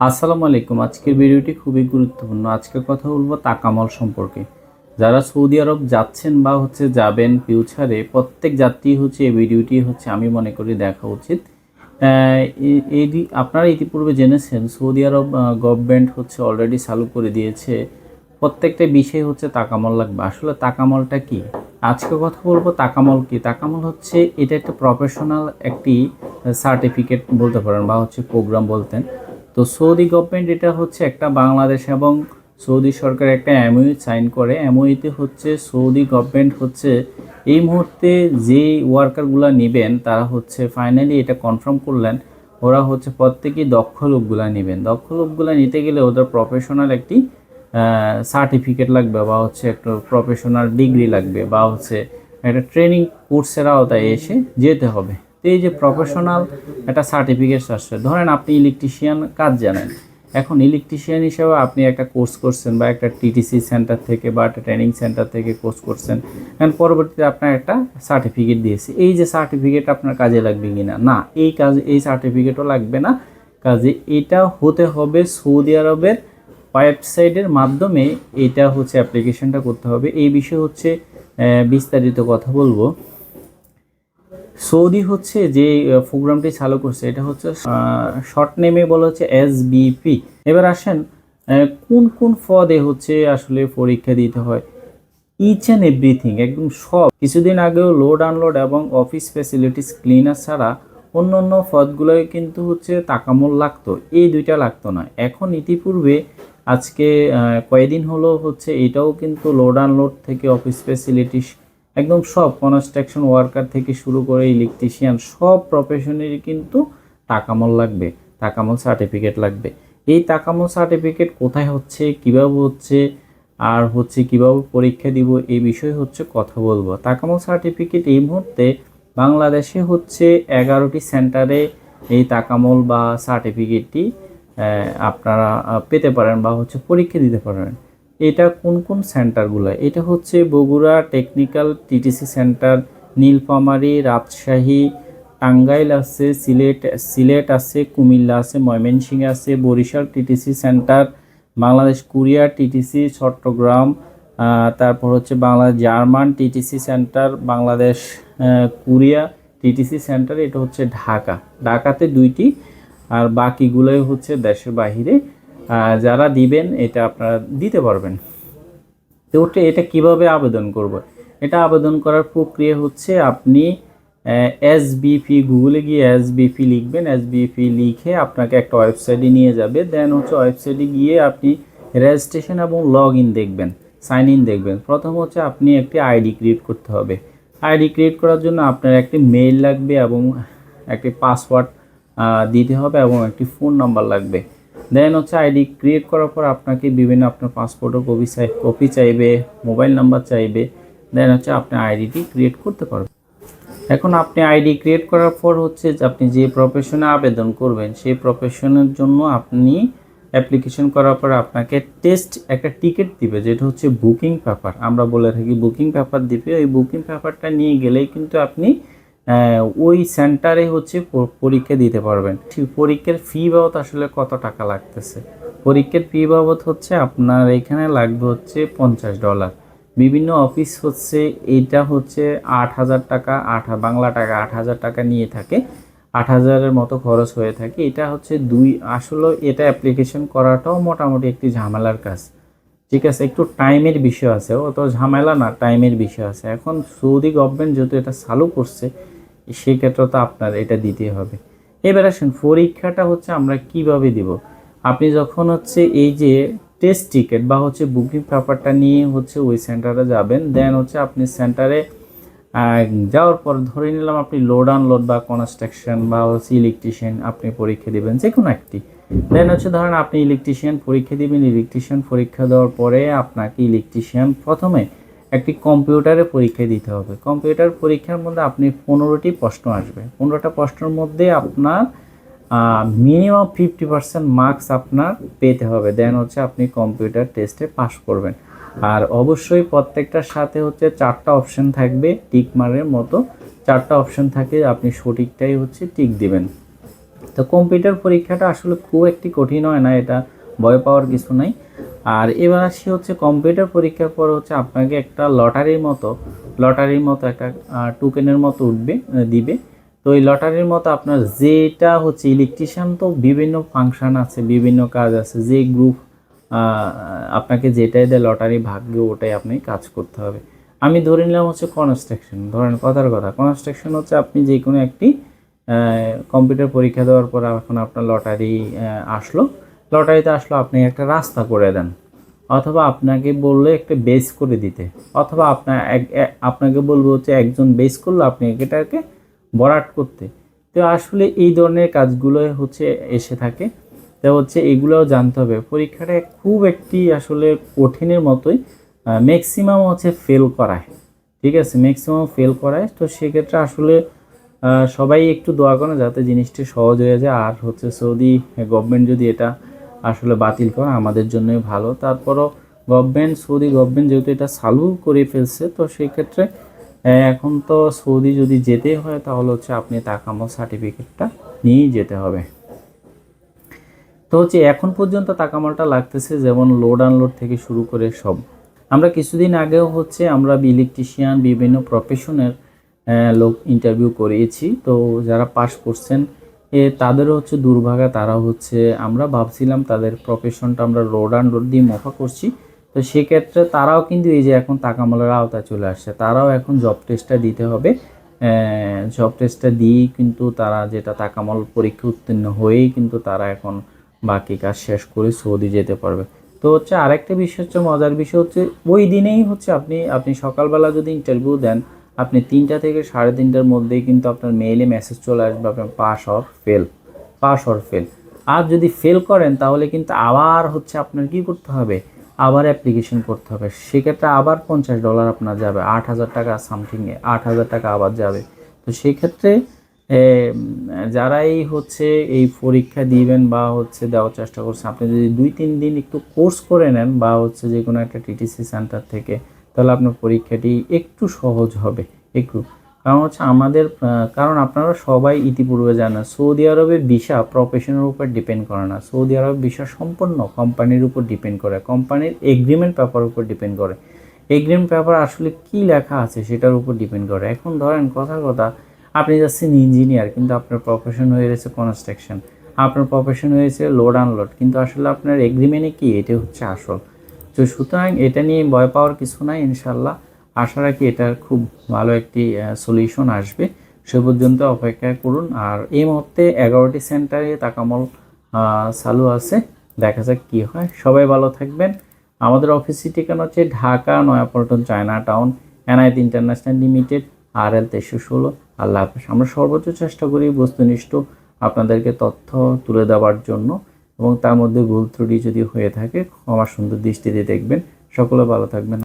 আসসালামু আলাইকুম। আজকের ভিডিওটি খুবই গুরুত্বপূর্ণ। আজকে কথা বলব তাকামল সম্পর্কে। যারা সৌদি আরব যাচ্ছেন বা হচ্ছে যাবেন ফিউচারে, প্রত্যেক যাত্রী হচ্ছে এই ভিডিওটি হচ্ছে আমি মনে করি দেখা উচিত। এই আপনারা ইতিপূর্বে জেনেছেন, সৌদি আরব গভর্নমেন্ট হচ্ছে অলরেডি চালু করে দিয়েছে। প্রত্যেকটা বিষয় হচ্ছে তাকামল লাগবে। আসলে তাকামলটা কি? আজকে কথা বলব তাকামল কি? তাকামল হচ্ছে এটা একটা প্রফেশনাল একটি সার্টিফিকেট বলতে পারেন বা হচ্ছে প্রোগ্রাম বলতেন। তো সৌদি গভর্নমেন্ট এটা হচ্ছে একটা বাংলাদেশ এবং সৌদি সরকার একটা এমওইউ সাইন করে। এমওইতে হচ্ছে সৌদি গভর্নমেন্ট হচ্ছে এই মুহূর্তে যে ওয়ার্কারগুলো নেবেন, তারা হচ্ছে ফাইনালি এটা কনফার্ম করলেন, ওরা হচ্ছে প্রত্যেকেই দক্ষ লোকগুলা নেবেন। দক্ষ লোকগুলা নিতে গেলে ওদের প্রফেশনাল একটি সার্টিফিকেট লাগবে বা হচ্ছে একটা প্রফেশনাল ডিগ্রি লাগবে বা হচ্ছে একটা ট্রেনিং কোর্সের আওতায় এসে যেতে হবে। এই যে প্রফেশনাল একটা সার্টিফিকেট আসছে। ধরেন আপনি ইলেকট্রিশিয়ান কাজ জানেন। এখন ইলেকট্রিশিয়ান হিসেবে আপনি একটা কোর্স করছেন বা একটা টিটিসি সেন্টার থেকে বা একটা ট্রেনিং সেন্টার থেকে কোর্স করছেন এখন পরবর্তীতে আপনার একটা সার্টিফিকেট দিয়েছে। এই যে সার্টিফিকেট আপনার কাজে লাগবে কি না না এই কাজ, এই সার্টিফিকেটও লাগবে না। কাজে এটা হতে হবে সৌদি আরবের ওয়েবসাইটের মাধ্যমে। এটা হচ্ছে অ্যাপ্লিকেশনটা করতে হবে। এই বিষয়ে হচ্ছে বিস্তারিত কথা বলব। সৌদি হচ্ছে যে প্রোগ্রামটি চালু করছে, এটা হচ্ছে শর্ট নেমে বলা হচ্ছে এসবিপি এবার আসেন কোন কোন পদে হচ্ছে আসলে পরীক্ষা দিতে হয়? ইচ অ্যান্ড এভরিথিং একদম সব। কিছুদিন আগেও লোড আনলোড এবং অফিস ফ্যাসিলিটিস ক্লিনার ছাড়া অন্য অন্য পদগুলোয় কিন্তু হচ্ছে তাকামল লাগতো। এই দুইটা লাগতো না। এখন ইতিপূর্বে, আজকে কয়েকদিন হলো হচ্ছে এটাও কিন্তু লোড আনলোড থেকে অফিস ফ্যাসিলিটিস একদম সব কনস্ট্রাকশন ওয়ার্কার থেকে শুরু করে ইলেকট্রিশিয়ান সব প্রফেশনেরই কিন্তু তাকামল লাগবে তাকামল সার্টিফিকেট লাগবে। এই তাকামল সার্টিফিকেট কোথায় হচ্ছে, কীভাবে হচ্ছে, আর হচ্ছে কীভাবে পরীক্ষা দিব, এই বিষয়ে হচ্ছে কথা বলব। তাকামল সার্টিফিকেট এই মুহূর্তে বাংলাদেশে হচ্ছে এগারোটি সেন্টারে এই তাকামল বা সার্টিফিকেটটি আপনারা পেতে পারেন বা হচ্ছে পরীক্ষা দিতে পারেন। এটা কোন কোন সেন্টারগুলো? এটা হচ্ছে Bogura technical TTC centre, Nilphamari, Rajshahi, Tangail আছে, সিলেট সিলেট আছে, কুমিল্লা আছে, ময়মনসিংহ আছে, Barishal TTC centre, Bangladesh Korea TTC, Chattogram তারপর হচ্ছে Bangladesh German TTC centre, Bangladesh Korea TTC centre, এটা হচ্ছে ঢাকা। ঢাকাতে দুইটি, আর বাকিগুলোই হচ্ছে দেশের বাহিরে যারা দিবেন, এটা আপনারা দিতে পারবেন। তো ওটা এটা কীভাবে আবেদন করব? এটা আবেদন করার প্রক্রিয়া হচ্ছে আপনি এস এসবিপি গুগলে গিয়ে এস এসবিপি লিখবেন। এস এসবিপি লিখে আপনাকে একটা ওয়েবসাইটে নিয়ে যাবে। দেন হচ্ছে ওয়েবসাইটে গিয়ে আপনি রেজিস্ট্রেশন এবং লগ ইন দেখবেন সাইন ইন দেখবেন। প্রথম হচ্ছে আপনি একটি আইডি ক্রিয়েট করতে হবে। আইডি ক্রিয়েট করার জন্য আপনার একটি মেইল লাগবে এবং একটি পাসওয়ার্ড দিতে হবে এবং একটি ফোন নাম্বার লাগবে। দেন হচ্ছে আইডি ক্রিয়েট করার পর আপনাকে বিভিন্ন আপনার পাসপোর্টের কপি চাই কপি চাইবে মোবাইল নাম্বার চাইবে দেন হচ্ছে আপনি আইডিটি ক্রিয়েট করতে পারবেন। এখন আপনি আইডি ক্রিয়েট করার পর হচ্ছে যে আপনি যে প্রফেশনে আবেদন করবেন, সেই প্রফেশনের জন্য আপনি অ্যাপ্লিকেশন করার পর আপনাকে টেস্ট একটা টিকিট দিবে, যেটা হচ্ছে বুকিং পেপার আমরা বলে থাকি বুকিং পেপার দিবে, ওই বুকিং পেপারটা নিয়ে গেলেই কিন্তু আপনি ওই সেন্টারে হচ্ছে পরীক্ষা দিতে পারবেন। ঠিক পরীক্ষার ফি বাবদ আসলে কত টাকা লাগতেছে? পরীক্ষার ফি বাবদ হচ্ছে আপনার এখানে লাগবে হচ্ছে পঞ্চাশ ডলার বিভিন্ন অফিস হচ্ছে এটা হচ্ছে আট হাজার টাকা, আট বাংলা টাকা আট হাজার টাকা নিয়ে থাকে। আট হাজারের মতো খরচ হয়ে থাকে। এটা হচ্ছে দুই, আসলে এটা অ্যাপ্লিকেশন করাটাও মোটামুটি একটি ঝামেলার কাজ। ঠিক আছে, একটু টাইমের বিষয় আছে। অত ঝামেলা না টাইমের বিষয় আছে। এখন সৌদি গভর্নমেন্ট যেহেতু এটা চালু করছে সেই ক্ষেত্রে তো আপনার এটা দিতে হবে। এবার আসেন পরীক্ষাটা হচ্ছে আমরা কীভাবে দিব? আপনি যখন হচ্ছে এই যে টেস্ট টিকিট বা হচ্ছে বুকিং পেপারটা নিয়ে হচ্ছে ওই সেন্টারে যাবেন দেন হচ্ছে আপনি সেন্টারে যাওয়ার পর ধরে নিলাম আপনি লোড আনলোড বা কনস্ট্রাকশন বা হচ্ছে ইলেকট্রিশিয়ান আপনি পরীক্ষা দেবেন যে কোনো একটি। দেন হচ্ছে ধরেন আপনি ইলেকট্রিশিয়ান পরীক্ষা দিবেন ইলেকট্রিশিয়ান পরীক্ষা দেওয়ার পরে আপনাকে ইলেকট্রিশিয়ান প্রথমে একটি কম্পিউটারে পরীক্ষা দিতে হবে। কম্পিউটার পরীক্ষার মধ্যে আপনি পনেরোটি প্রশ্ন আসবে। পনেরোটা প্রশ্নের মধ্যে আপনার মিনিমাম ফিফটি পার্সেন্ট মার্কস আপনার পেতে হবে। দেন হচ্ছে আপনি কম্পিউটার টেস্টে পাস করবেন। আর অবশ্যই প্রত্যেকটার সাথে হচ্ছে চারটা অপশন থাকবে টিক মারের মতো। চারটা অপশন থাকে আপনি সঠিকটাই হচ্ছে টিক দিবেন। তো কম্পিউটার পরীক্ষাটা আসলে খুব একটি কঠিন হয় না, এটা ভয় পাওয়ার কিছু নাই। আর এবার আসি হচ্ছে কম্পিউটার পরীক্ষার পর হচ্ছে আপনাকে একটা লটারির মতো লটারির মতো একটা টোকেনের মতো উঠবে দিবে। তো এই লটারির মতো আপনার যেটা হচ্ছে ইলেকট্রিশিয়ান তো বিভিন্ন ফাংশন আছে, বিভিন্ন কাজ আছে, যে গ্রুপ আপনাকে যেটাই দেয় লটারি ভাগ্য ওটাই আপনি কাজ করতে হবে। আমি ধরে নিলাম হচ্ছে কনস্ট্রাকশন ধরেন কথার কথা কনস্ট্রাকশন হচ্ছে আপনি যে কোনো একটি কম্পিউটার পরীক্ষা দেওয়ার পর এখন আপনার লটারি আসলো। লটারিতে আসলো, আপনি একটা রাস্তা করে দেন। অথবা আপনাকে বললে একটা বেস করে দিতে। অথবা আপনার আপনাকে বলব হচ্ছে একজন বেস করল আপনি এটাকে বরাট করতে। তো আসলে এই ধরনের কাজগুলো হচ্ছে, এসে থাকে। তো হচ্ছে এগুলোও জানতে হবে। পরীক্ষাটা খুব একটি আসলে কঠিনের মতোই ম্যাক্সিমাম হচ্ছে ফেল করায়। ঠিক আছে? ম্যাক্সিমাম ফেল করায়। তো সেক্ষেত্রে আসলে সবাই একটু দোয়া করে যাতে জিনিসটি সহজ হয়ে যায়। আর হচ্ছে সৌদি গভর্নমেন্ট যদি এটা আসলে বাতিল করে আমাদের জন্যই ভালো। তারপরও গভর্নমেন্ট সৌদি গভর্নমেন্ট যেহেতু এটা চালু করে ফেলছে, তো সেই ক্ষেত্রে এখন তো সৌদি যদি যেতে হয়, তাহলে হচ্ছে আপনি তাকামো সার্টিফিকেটটা নিয়েই যেতে হবে। তো হচ্ছে এখন পর্যন্ত তাকামালটা লাগতেছে যেমন লোড আনলোড থেকে শুরু করে সব। আমরা কিছুদিন আগেও হচ্ছে আমরা ইলেকট্রিশিয়ান বিভিন্ন প্রফেশনের লোক ইন্টারভিউ করিয়েছি তো যারা পাস করছেন এ তাদেরও হচ্ছে দুর্ভাগা তারা হচ্ছে আমরা ভাবছিলাম তাদের প্রফেশনটা আমরা রোড অ্যান্ড রোড দিয়ে মফা করছি। তো সেক্ষেত্রে তারাও কিন্তু এই যে এখন তাকামালের আওতায় চলে আসছে, তারাও এখন জব টেস্টটা দিতে হবে। জব টেস্টটা দিয়েই কিন্তু তারা যেটা তাকামল পরীক্ষা উত্তীর্ণ হয়েই কিন্তু তারা এখন বাকি কাজ শেষ করে সৌদি যেতে পারবে। তো হচ্ছে আরেকটা বিষয় হচ্ছে, মজার বিষয় হচ্ছে, ওই দিনেই হচ্ছে আপনি আপনি সকালবেলা যদি ইন্টারভিউ দেন আপনি তিনটা থেকে সাড়ে তিনটার মধ্যেই কিন্তু আপনার মেইলে মেসেজ চলে আসবে, আপনার pass or fail pass or fail আর যদি ফেল করেন, তাহলে কিন্তু আবার হচ্ছে আপনার কি করতে হবে? আবার অ্যাপ্লিকেশন করতে হবে। সেক্ষেত্রে আবার পঞ্চাশ ডলার আপনার যাবে, আট হাজার টাকা সামথিংয়ে আট হাজার টাকা আবার যাবে। তো সেক্ষেত্রে যারাই হচ্ছে এই পরীক্ষা দিবেন বা হচ্ছে দেওয়ার চেষ্টা করছেন, আপনি যদি দুই, তিন দিন একটু কোর্স করে নেন বা হচ্ছে যে কোনো একটা টিটিসি সেন্টার থেকে তাহলে আপনার পরীক্ষাটি একটু সহজ হবে, একটু। কারণ হচ্ছে আমাদের কারণ আপনারা সবাই ইতিপূর্বে জানেন, সৌদি আরবের ভিসা প্রফেশনের উপর ডিপেন্ড করে না। সৌদি আরবের ভিসা সম্পূর্ণ কোম্পানির উপর ডিপেন্ড করে কোম্পানির এগ্রিমেন্ট পেপার উপর ডিপেন্ড করে। এগ্রিমেন্ট পেপার আসলে কি লেখা আছে সেটার উপর ডিপেন্ড করে। এখন ধরেন কথা কথা, আপনি যাচ্ছেন ইঞ্জিনিয়ার কিন্তু আপনার প্রফেশন হয়ে গেছে কনস্ট্রাকশন আপনার প্রফেশন হয়েছে লোড আনলোড কিন্তু আসলে আপনার এগ্রিমেন্টে কি? এটা হচ্ছে আসল। তো সুতরাং এটা নিয়ে ভয় পাওয়ার কিছু নাই ইনশাল্লাহ আশা রাখি এটার খুব ভালো একটি সলিউশন আসবে। সে পর্যন্ত অপেক্ষা করুন। আর এই মুহূর্তে এগারোটি সেন্টারে তাকামল চালু আছে। দেখা যাক কী হয়। সবাই ভালো থাকবেন। আমাদের অফিসের ঠিকানা হচ্ছে Dhaka, Nayapaltan China Town NIT International Limited R L তেইশশো ষোলো। আল্লাহ হাফেজ। আমরা সর্বোচ্চ চেষ্টা করি বস্তুনিষ্ঠ আপনাদেরকে তথ্য তুলে দেওয়ার জন্য। এবং তার মধ্যে ভুল ত্রুটি যদি হয়ে থাকে, আমার সুন্দর দৃষ্টিতে দেখবেন। সকলে ভালো থাকবেন।